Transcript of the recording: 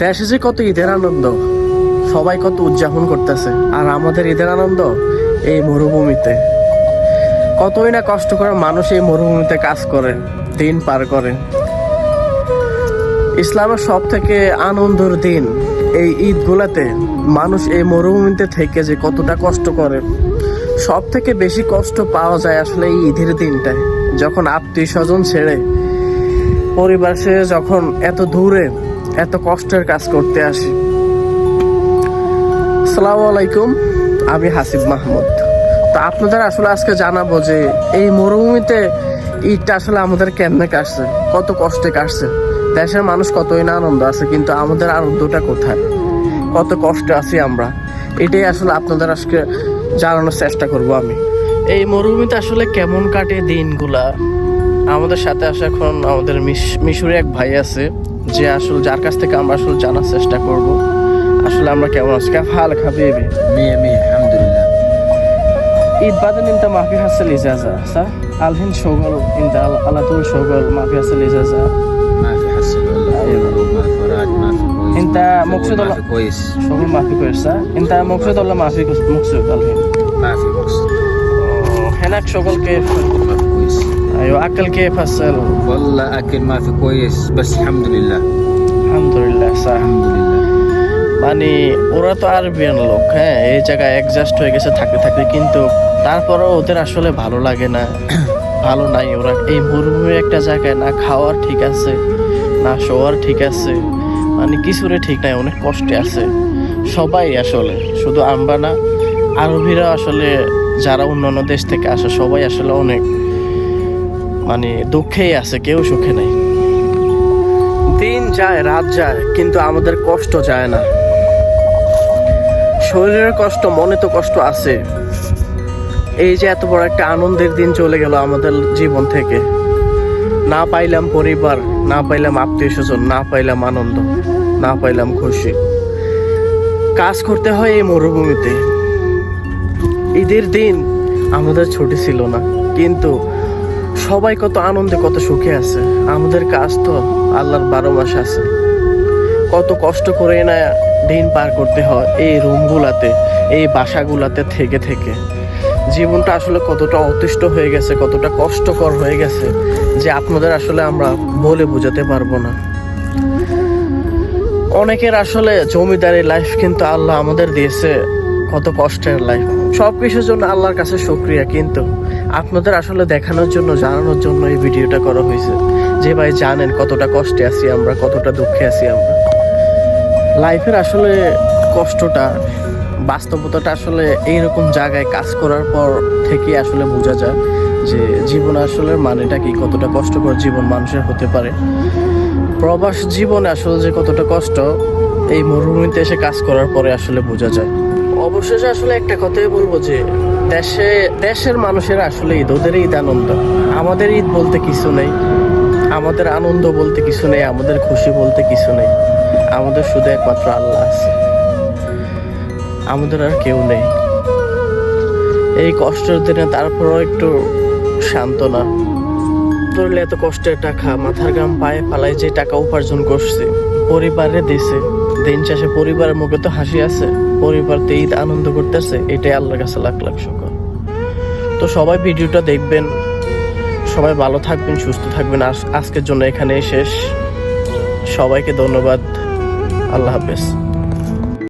দেশে যে কত ঈদের আনন্দ, সবাই কত উদযাপন করতেছে, আর আমাদের ঈদের আনন্দ এই মরুভূমিতে। কতই না কষ্ট করে মানুষ এই মরুভূমিতে কাজ করে, দিন পার করে। ইসলামের সব থেকে আনন্দের দিন এই ঈদগুলাতে মানুষ এই মরুভূমিতে থেকে যে কতটা কষ্ট করে সব থেকে বেশি কষ্ট পাওয়া যায় আসলে এই ঈদের দিনটায়। যখন আত্মীয় স্বজন ছেড়ে পরিবার ছেড়ে যখন এত দূরে এত কষ্টের কাজ করতে আসি। আসসালামু আলাইকুম, আমি হাসিব মাহমুদ। তো আপনাদের আসলে আজকে জানাব যে এই মরুভূমিতে ঈদটা আসলে আমাদের কেমনে কাটছে, কত কষ্টে কাটছে। দেশের মানুষ কতই না আনন্দ আছে, কিন্তু আমাদের আনন্দটা কোথায়? কত কষ্টে আছি আমরা। এটাই আসলে আপনাদের আজকে জানানোর চেষ্টা করব আমি। এই মরুভূমিতে আসলে কেমন কাটে দিনগুলা? আমাদের সাথে আসে এখন আমাদের মিশ- মিশরে এক ভাই আছে। যে আসলে যার কাছ থেকে আমরা আসলে জানার চেষ্টা করব। আসলে আমরা কেমন আছি? কাফ হাল খাবিবি মেয়ে মেয়ে আলহামদুলিল্লাহ। ঈদ বাদে নিমতা মাফি হাসিল ইজাজা সা? আলহিন সৌগল ইন্দা আলাতুল সৌগল মাফি হাসিল ইজাজা ইন্তা মকসুদ আল্লাহ কইস। মাফি কইস সা? ইন্তা মকসুদ আল্লাহ মাফি মকসুদ আলহিন মাফি মকসুদ হেনাক সৌগলকে ايوه اكل كيف هسه والله اكل ما في كويس بس الحمد لله الحمد لله صح الحمد لله মানে ওরা তো আরবিয়ান লোক হ্যাঁ এই জায়গায় অ্যাডজাস্ট হয়ে গেছে থাকতে থাকতে কিন্তু তারপরেও ওদের আসলে ভালো লাগে না ভালো নাই ওরা এই মরুভূমির একটা জায়গায় না খাওয়ার ঠিক আছে না শোয়ার ঠিক আছে মানে কিছুরে ঠিক নাই অনেক কষ্টে আছে সবাই আসলে শুধু আমরা না আরবিরা আসলে যারা অন্যান্য দেশ থেকে আসে সবাই আসলে অনেক মানে দুঃখেই আছে, কেউ সুখে নাই। দিন যায়, রাত যায়, কিন্তু আমাদের কষ্ট যায় না। শরীরের কষ্ট, মনে তো কষ্ট আছে। এই যে এত বড় একটা আনন্দের দিন চলে গেল আমাদের জীবন থেকে। না পাইলাম পরিবার, না পাইলাম আত্মীয় স্বজন, না পাইলাম আনন্দ, না পাইলাম খুশি। কাজ করতে হয় এই মরুভূমিতে। ঈদের দিন আমাদের ছুটি ছিল না, কিন্তু সবাই কত আনন্দে, কত সুখে আছে। আমাদের কাজ তো আল্লাহর বারো মাস আছে। কত কষ্ট করে না দিন পার করতে হয় এই রুমগুলাতে, এই বাসাগুলাতে থেকে থেকে। জীবনটা আসলে কতটা অতিষ্ঠ হয়ে গেছে, কতটা কষ্টকর হয়ে গেছে যে আপনাদের আসলে আমরা বলে বোঝাতে পারব না। অনেকের আসলে জমিদারি লাইফ কিন্তু আল্লাহ আমাদের দিয়েছে। কত কষ্টের লাইফ সব কিছুর জন্য আল্লাহর কাছে শুক্রিয়া, কিন্তু আপনাদের আসলে দেখানোর জন্য, জানানোর জন্য এই ভিডিওটা করা হয়েছে। যে ভাই জানেন কতটা কষ্টে আছি আমরা, কতটা দুঃখে আছি আমরা। লাইফের আসলে কষ্টটা, বাস্তবতাটা আসলে এইরকম জায়গায় কাজ করার পর থেকে আসলে বোঝা যায় যে জীবন আসলে মানেটা কি, কতটা কষ্টকর জীবন মানুষের হতে পারে। প্রবাস জীবনে আসলে যে কতটা কষ্ট, এই মরুভূমিতে এসে কাজ করার পরে আসলে বোঝা যায়। অবশেষে আসলে একটা কথাই বলব যে দেশে, দেশের মানুষের আসলে ঈদ, ওদের ঈদ আনন্দ। আমাদের ঈদ বলতে কিছু নেই। আমাদের আনন্দ বলতে কিছু নেই, আমাদের খুশি বলতে কিছু নেই। আমাদের শুধু একমাত্র আল্লাহ আছে। আমাদের আর কেউ নেই। এই কষ্টের দিনে তারপরও একটু সান্ত্বনা। ধরলে এত কষ্টের টাকা, মাথার গাম পায়ে ফালাই যে টাকা উপার্জন করছে, পরিবারে দিছে। দিন শেষে পরিবারের মুখে তো হাসি আছে। পরিবার তো ঈদ আনন্দ করতেছে, এটাই আল্লাহর কাছে লাখ লাখ শুকর। তো সবাই ভিডিওটা দেখবেন, সবাই ভালো থাকবেন, সুস্থ থাকবেন। আজ- আজকের জন্য এখানেই শেষ। সবাইকে ধন্যবাদ। আল্লাহ হাফেজ।